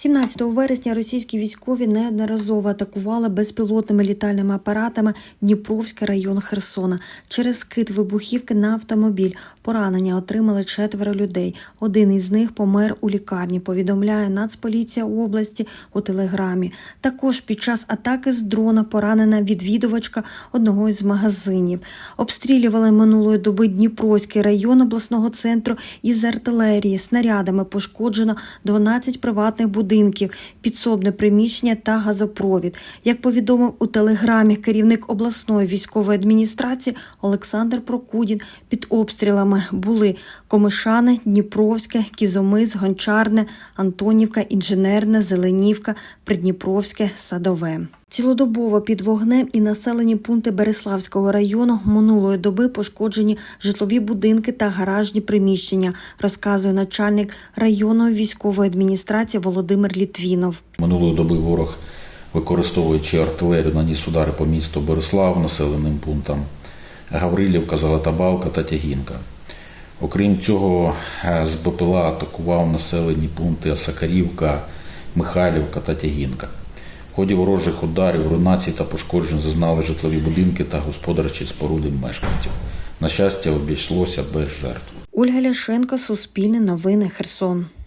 17 вересня російські військові неодноразово атакували безпілотними літальними апаратами Дніпровський район Херсона. Через скид вибухівки на автомобіль поранення отримали четверо людей. Один із них помер у лікарні. Повідомляє Нацполіція області у телеграмі. Також під час атаки з дрона поранена відвідувачка одного із магазинів. Обстрілювали минулої доби Дніпровський район обласного центру із артилерії. Снарядами пошкоджено 12 приватних будинків, підсобне приміщення та газопровід. Як повідомив у телеграмі керівник обласної військової адміністрації Олександр Прокудін, під обстрілами були Комишане, Дніпровське, Кізомис, Гончарне, Антонівка, Інженерне, Зеленівка, Придніпровське, Садове. Цілодобово під вогнем і населені пункти Береславського району минулої доби пошкоджені житлові будинки та гаражні приміщення, розказує начальник районної військової адміністрації Володимир Літвінов. Минулої доби ворог, використовуючи артилерію, наніс удари по місту Борислав, населеним пунктам Гаврилівка, Золота Балка та Тягінка. Окрім цього, е, з БПЛА атакував населені пункти Осакарівка, Михайлівка та Тягінка. Ході ворожих ударів, руйнацій та пошкоджень зазнали житлові будинки та господарчі споруди мешканців. На щастя, обійшлося без жертв. Ольга Ляшенко, Суспільне новини, Херсон.